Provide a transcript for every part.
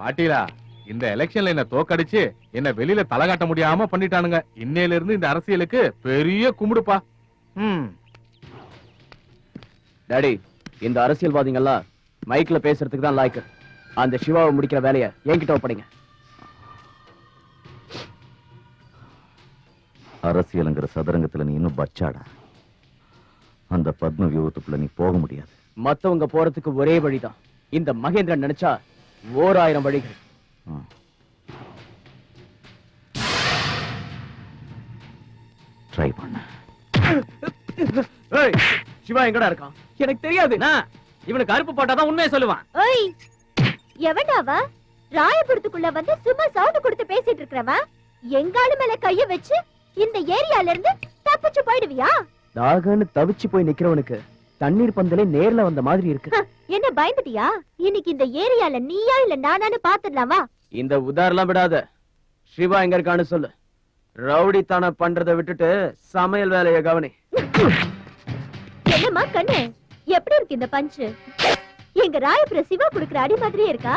பாட்டீலா இந்த எலெக்ஷன்ல என்ன தோக்கடிச்சு என்ன வெளியில தலை காட்ட முடியாம பண்ணிட்டானுங்க. இன்னையில இருந்து இந்த அரசியலுக்கு பெரிய கும்பிடுப்பா ம். டாடி இந்த அரசியல்வாதிங்கெல்லாம் மைக்ல பேசுறதுக்கு தான் லாய்க்கு. அந்த சிவாவை முடிக்கிற வேலையை என்கிட்ட ஒப்படைங்க. அரசியலுங்கிற சதுரங்கத்துல நீ இன்னும் பச்சாடா? அந்த பத்ம வியூகத்துக்குள்ள நீ போக முடியாது. மத்தவங்க போறதுக்கு ஒரே வழிதான். இந்த மகேந்திரன் நினைச்சா ஓர் ஆயிரம் வழிகள் ட்ரை பண்ண. ஏய், சிவா எங்கடா இருக்கான்? எனக்கு தெரியாது. இவனுக்கு அருப்பு போட்டாதான் உண்மையை சொல்லுவான். ஓய் எவன்டாவ ராயபுரத்துக்குள்ள வந்து சும்மா சவுண்ட் கொடுத்து பேசிட்டு இருக்கிறவன் எங்காலு மேல கைய வச்சு இந்த ஏரியால இருந்து தப்பிச்சு போயிடுவியா? தாகன்னு தவிச்சு போய் நிக்கிறவனுக்கு தண்ணீர் பந்தலே நேர்ல வந்த மாதிரி இருக்கு. என்ன பயந்துட்டியா? இன்னைக்கு இந்த ஏரியால நீயா இல்ல நானான்னு பாத்துடலாமா இந்த உதாரெல்லாம் விடாத. சிவா எங்க இருக்கான்னு சொல்லு. ரவுடித்தனம் பண்றதை விட்டுட்டு சமையல் வேலையை கவனி. என்னம்மா கண்ணு? எப்படி இருக்கு இந்த பஞ்சு? எங்க ராயபுர சிவா குடுக்குற அடி மாதிரியே இருக்கா?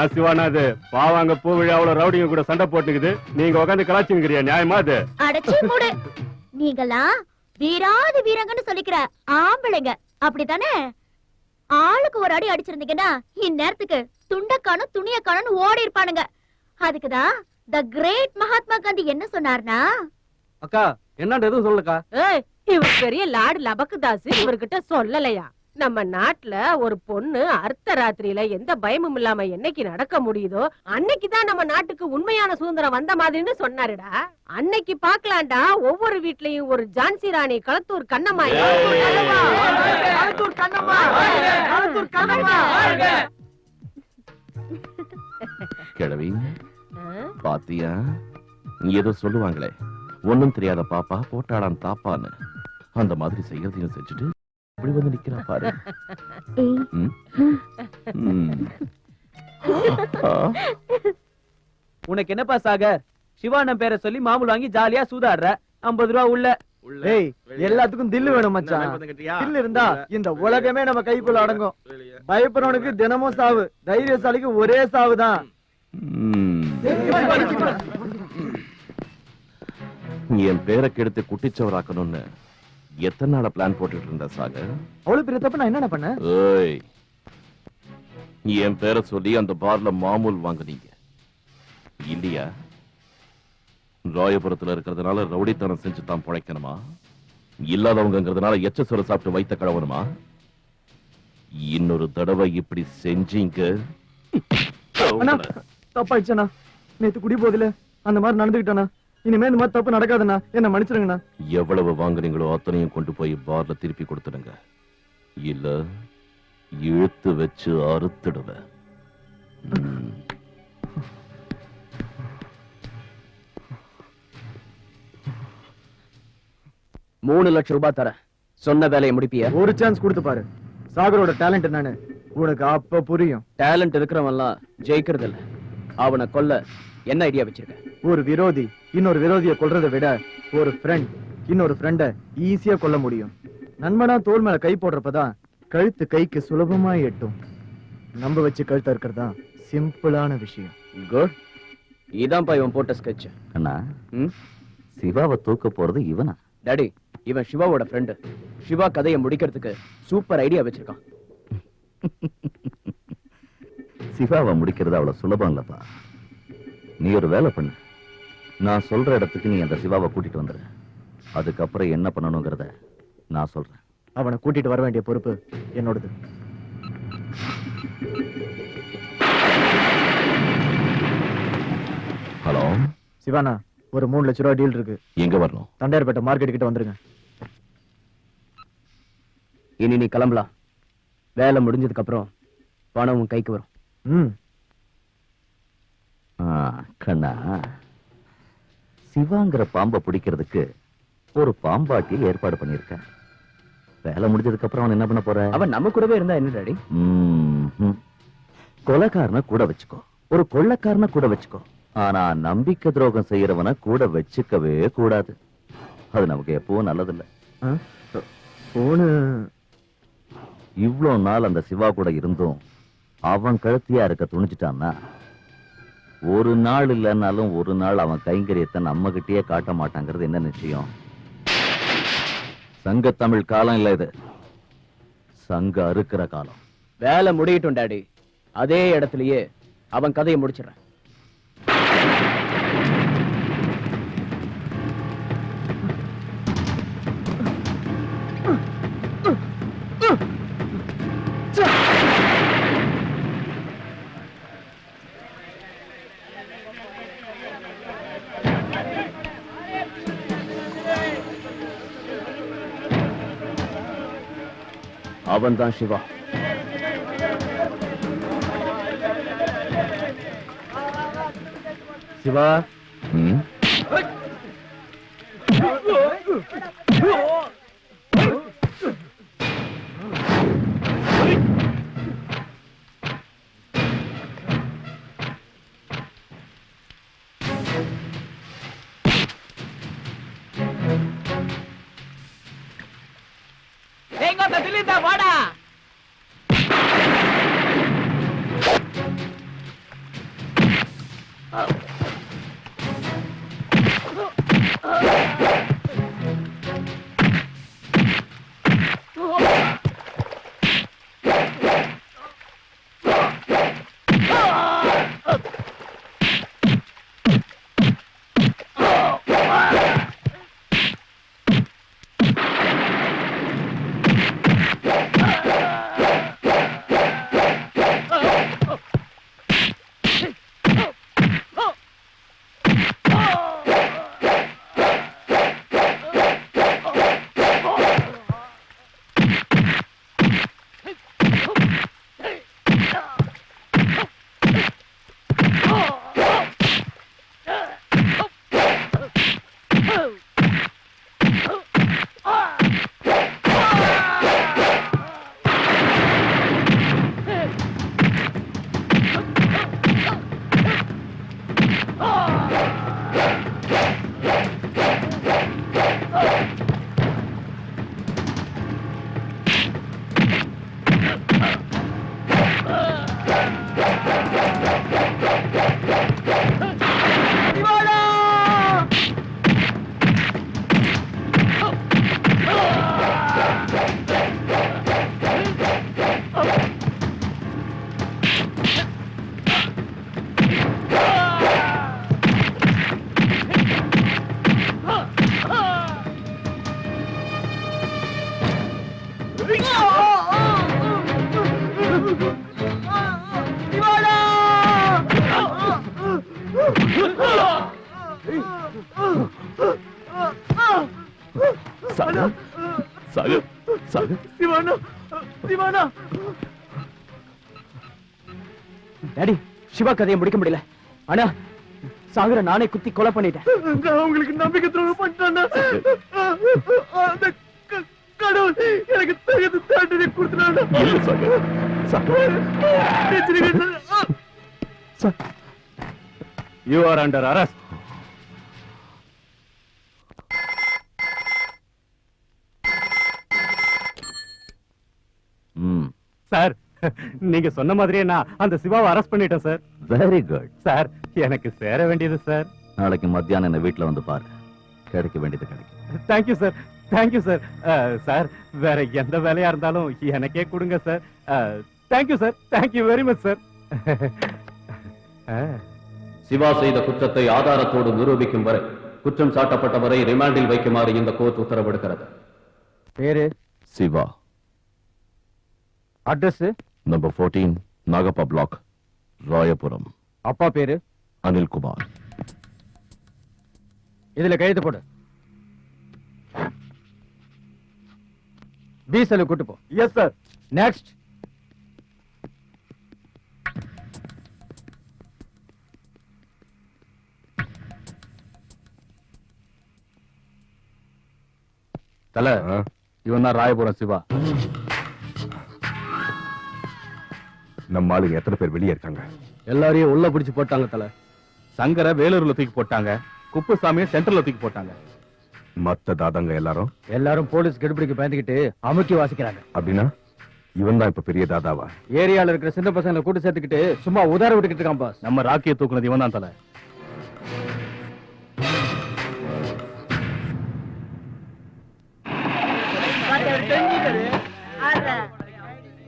நான் சிவானா அது? பாவாங்க பூ விழாவுல ரவுடிங்க கூட சண்டை போட்டுக்குது. நீங்க உட்காந்து கலாச்சிங்கிறியா நியாயமா அது? அடைச்சி மூடு. நீங்களாம் வீராதி வீரங்கன்னு சொல்லிக்கிற ஆம்பளைங்க. அப்படித்தானே? ஆளுக்கு ஒரு அடி அடிச்சிருந்தீங்கன்னா இந்நேரத்துக்கு துண்டக்கானும் துணியக்கானும் ஓடி இருப்பானுங்க. அதுக்குதான் த கிரேட் மகாத்மா காந்தி என்ன சொன்னார்னா? அக்கா என்னன்னு எதுவும் சொல்லுக்கா? ஏய், இவர் பெரிய லாடு லபக்குதாசு இவர்கிட்ட சொல்லலையா? நம்ம நாட்டுல ஒரு பொண்ணு அர்த்த ராத்திரியில எந்த பயமும் இல்லாம என்னைக்கு நடக்க முடியுதோ அன்னைக்கு தான் நம்ம நாட்டுக்கு உண்மையான சுதந்திரம் வந்த மாதிரின்னு சொன்னாருடா. அன்னைக்கு பாக்கலாம்டா ஒவ்வொரு வீட்லயும் ஒரு ஜான்சி ராணி களத்தூர் கண்ணம்மா. களத்தூர் கண்ணம்மா. களத்தூர் கண்ணம்மா. கிழவி? பாத்தியா? ஏதோ சொல்லுவாங்களே ஒண்ணும் தெரியாத பாப்பா போட்டாடான் தாப்பான்னு. அந்த மாதிரி செய்யறதையும் செஞ்சுட்டு இப்படி வந்து நிக்கிறா பாரு. ம்? ம். ஆ, உனக்கு என்னப்பா சாகர்? சிவானன் பேரை சொல்லி மாமூல் வாங்கி ஜாலியா சூதாடுற. ஐம்பது ரூபா உள்ள. எல்லாத்துக்கும் தில்லு வேணும் மச்சான். தில்லு இருந்தா இந்த உலகமே நம்ம கைக்குள்ள அடங்கும். பயப்படுறவனுக்கு தினமும் சாவு. தைரியசாலிக்கு ஒரே சாவு தான் ம். நீ என் பேரை கெடுத்து குட்டிச்சவராக்கணும்னு எத்தனை நாளா பிளான் போட்டுட்டு இருந்த சாகர்? அவ்வளவு பெரிய தப்பு நான் என்னென்ன பண்ணேன் ஏய் என் பேரை சொல்லி அந்த பார்ல மாமூல் வாங்குனீங்க. இல்லையா? ராயபுரத்துல இருக்கிறதுனால ரவுடித்தனம் செஞ்சு தான் பிழைக்கணுமா? இல்லாதவங்கிறதுனால எச்ச சோறு சாப்பிட்டு வைத்த கழவணுமா? இன்னொரு தடவை இப்படி செஞ்சீங்க. அண்ணா தப்பாயிடுச்சண்ணா. நேத்து குடி போதில அந்த மாதிரி நடந்துகிட்டேண்ணா. இனிமே இந்த மாதிரி தப்பு நடக்காதுண்ணா. என்ன மன்னிச்சிருங்கண்ணா. எவ்வளவு வாங்குனீங்களோ அத்தனையும் கொண்டு போய் பார்ல திருப்பி கொடுத்துடுங்க. இல்ல இழுத்து வச்சு அறுத்துடுவேன். மூணு லட்சம் ரூபாய் தரேன். சொன்ன வேலையை முடிப்பிய? ஒரு சான்ஸ் கொடுத்து பாரு. சாகரோட டேலண்ட் என்னன்னு. உனக்கு அப்ப புரியும். டேலண்ட் இருக்கிறவன்லாம் ஜெயிக்கிறது இல்ல அவனை கொல்ல என்ன ஐடியா வச்சிருக்க? ஒரு விரோதி இன்னொரு விரோதியை கொல்றதை விட ஒரு ஃப்ரெண்ட் இன்னொரு ஃப்ரெண்ட ஈஸியா கொல்ல முடியும். நண்பனா தோல் மேல கை போடுறப்பதான் கழுத்து கைக்கு சுலபமா எட்டும். நம்ப வச்சு கழுத்த இருக்கிறதா சிம்பிளான விஷயம். குட் இதான்ப்பா இவன் போட்ட ஸ்கெட்ச் அண்ணா ம்? சிவாவை தூக்க போறது இவனா? டாடி இவன் சிவாவோட ஃப்ரெண்டு சிவா கதையை முடிக்கிறதுக்கு சூப்பர் ஐடியா வச்சிருக்கான். சிவாவை முடிக்கிறது அவ்வளவு சுலபம் இல்லப்பா. நீ ஒரு வேலை பண்ணு. நான் சொல்ற இடத்துக்கு நீ அந்த சிவாவை கூட்டிட்டு வந்துரு. அதுக்கப்புறம் என்ன பண்ணணுங்கிறத நான் சொல்றேன். அவனை கூட்டிட்டு வர வேண்டிய பொறுப்பு என்னோடது. ஹலோ? சிவானா ஒரு மூணு லட்ச ரூபா டீல் இருக்கு. எங்க வரணும்? தண்டையார்பேட்டை மார்க்கெட் கிட்ட வந்துருங்க. இனி நீ கிளம்பலாம் வேலை முடிஞ்சதுக்கு அப்புறம் பணம் உன் கைக்கு வரும். ம். கண்ணா. சிவாங்கிற பாம்பை பிடிக்கிறதுக்கு ஒரு பாம்பாட்டியை ஏற்பாடு பண்ணியிருக்கேன் வேலை முடிஞ்சதுக்கு அப்புறம் அவன் என்ன பண்ண போற? அவன் நம்ம கூடவே இருந்தா என்ன டாடி. கொலைக்காரனை கூட வச்சுக்கோ. ஒரு கொள்ளைக்காரனை கூட வச்சுக்கோ. ஆனா நம்பிக்கை துரோகம் செய்யறவனை கூட வச்சுக்கவே கூடாது. அது நமக்கு எப்பவும் நல்லதில்ல. போனு இவ்ளோ நாள் அந்த சிவா கூட இருந்தும் அவன் கழுத்தியா இருக்க துணிச்சிட்டான்னா ஒரு நாள் இல்லைன்னாலும் ஒரு நாள் அவன் கைங்கரியத்தை நம்ம கிட்டயே காட்ட மாட்டாங்கிறது என்ன நிச்சயம்? சங்க தமிழ் காலம் இல்ல இது. சங்க அறுக்கிற காலம். வேலை முடியட்டும் டாடி. அதே இடத்துலயே அவன் கதையை முடிச்சிடறான். அவன் தான் சிவா சிவானா டாடி சிவா கதையை முடிக்க முடியல. ஆனா சாகர நானே குத்தி கொலை பண்ணிட்டேன். நான் உங்களுக்கு நம்பிக்கை துரோகம் பண்ணிட்டானா? அந்த க- கடவுள் எனக்கு தகுந்த தண்டனை சாகர். யூ ஆர் அண்டர் அரஸ்ட் ம் சார் நீங்க சொன்ன மாதிரியே நான் அந்த சிவாவை அரெஸ்ட் பண்ணிட்டேன் சார். வெரி குட் சார் எனக்கு சேர வேண்டியது சார். நாளைக்கு மத்தியானம் என்ன வீட்டுல வந்து பாரு. கிடைக்க வேண்டியது கிடைக்கும். Thank you sir thank you sir sir வேற எந்த வேலையா இருந்தாலும் எனக்கே கொடுங்க sir thank you sir thank you very much sir Siva செய்த குற்றத்தை ஆதாரத்தோடு நிரூபிக்கும் வரை குற்றம் சாட்டப்பட்டவரை ரிமாண்டில் வைக்குமாறு இந்த கோர்ட் உத்தரவிடுகிறது. பேரு? Siva. Address number fourteen Nagappa block Royapuram அப்பா பேரு? அனில் குமார் இதுல கைது போடு. டீசல் கூட்டு போ. எஸ் சார் நெக்ஸ்ட் தல இவன் தான் ராயபுரம் சிவா. நம்ம ஆளுங்க எத்தனை பேர் வெளியே இருக்காங்க? எல்லாரையும் உள்ள பிடிச்சு போட்டாங்க தல. சங்கரை வேலூர்ல தூக்கி போட்டாங்க குப்புசாமியை சென்ட்ரல்ல தூக்கி போட்டாங்க. மத்த தாதாங்க எல்லாரும்? எல்லாரும் போலீஸ் கெடுபிடிக்கு பயந்துகிட்டு அமுக்கி வாசிக்கிறாங்க. அப்படின்னா இவன் தான் இப்ப பெரிய தாதாவா? ஏரியால இருக்கிற சின்ன பசங்களை கூட்டு சேர்த்துக்கிட்டு சும்மா உதார விட்டுக்கிட்டு இருக்கான் பாஸ் நம்ம ராக்கியை தூக்குனது இவன் தான் தல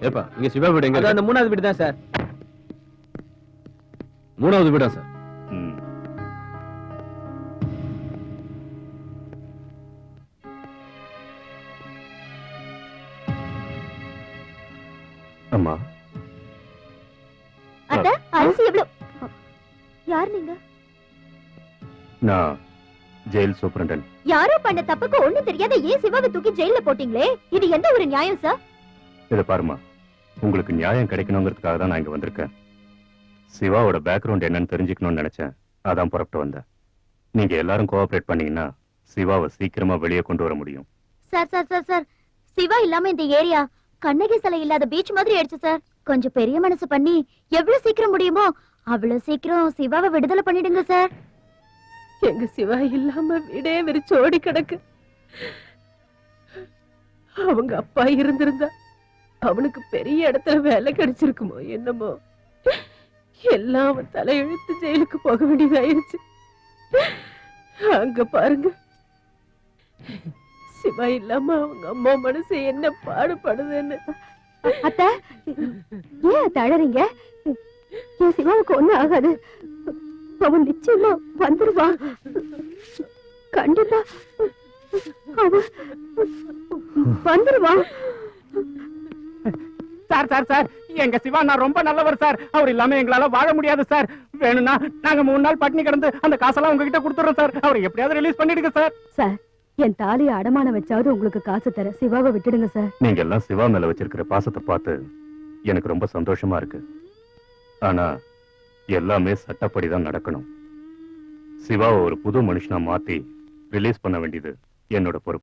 ஏப்பா இங்க சிவா வீடு எங்க அது அந்த மூணாவது வீடு தான் சார். மூணாவது வீடா சார்? அம்மா. அத்த அரிசி எவ்வளவு யார் நீங்க? நான் ஜெயில் சூப்பரண்டன். யாரோ பண்ண தப்புக்கு ஒண்ணு தெரியாத ஏன் சிவாவை தூக்கி ஜெயில போட்டீங்களே? இது எந்த ஒரு நியாயம் சார்? இதை பாருமா உங்களுக்கு நியாயம் கிடைக்கணுங்கிறதுக்காக தான் நான் இங்க வந்திருக்கேன். சிவாவோட பேக்ரவுண்ட் என்னன்னு தெரிஞ்சுக்கணும்னு நினைச்சேன். அதான் புறப்பட்டு வந்தேன். நீங்க எல்லாரும் கோஆபரேட் பண்ணீங்கன்னா சிவாவை சீக்கிரமா வெளியே கொண்டு வர முடியும். Sir sir sir sir. Siva இல்லாம இந்த ஏரியா கண்ணகி சிலை இல்லாத பீச் மாதிரி ஆயிடுச்சு சார். கொஞ்சம் பெரிய மனசு பண்ணி எவ்வளவு சீக்கிரம் முடியுமோ அவ்வளவு சீக்கிரம் சிவாவை விடுதலை பண்ணிடுங்க சார். எங்க சிவா இல்லாம வீடே விரிச்சு ஓடி கிடக்கு. அவங்க அப்பா இருந்திருந்தா அவனுக்கு பெரிய இடத்துல வேலை கிடைச்சிருக்குமோ என்னமோ. எல்லாம் அவன் தலையெழுத்து ஜெயிலுக்கு போக வேண்டியதாயிருச்சு. அங்க பாருங்க. சிவா இல்லாம அவங்க அம்மா மனசு என்ன பாடுபடுதுன்னு. அத்த ஏன் தளறீங்க என் சிவாவுக்கு ஒண்ணும் ஆகாது. அவன் நிச்சயமா வந்துருவான் கண்டிப்பா. அவன் வந்துருவான் சார் சார் சார். எங்க சிவா நான் ரொம்ப நல்லவர் சார். அவர் இல்லாம எங்களால வாழ முடியாது சார். வேணும்னா நாங்க மூணு நாள் பட்டினி கிடந்து அந்த காசெல்லாம் உங்ககிட்ட கொடுத்துறோம் சார். அவர் எப்படியாவது ரிலீஸ் பண்ணிடுங்க சார். சார் என் தாலியை அடமானம் வச்சாவது உங்களுக்கு காசு தர சிவாவை விட்டுடுங்க சார். நீங்க எல்லாம் சிவா மேல வச்சிருக்கிற பாசத்தை பார்த்து எனக்கு ரொம்ப சந்தோஷமா இருக்கு. ஆனா எல்லாமே சட்டப்படி தான் நடக்கணும். சிவாவை ஒரு புது மனுஷனா மாத்தி ரிலீஸ் பண்ண வேண்டியது என்னோட பொறுப்பு.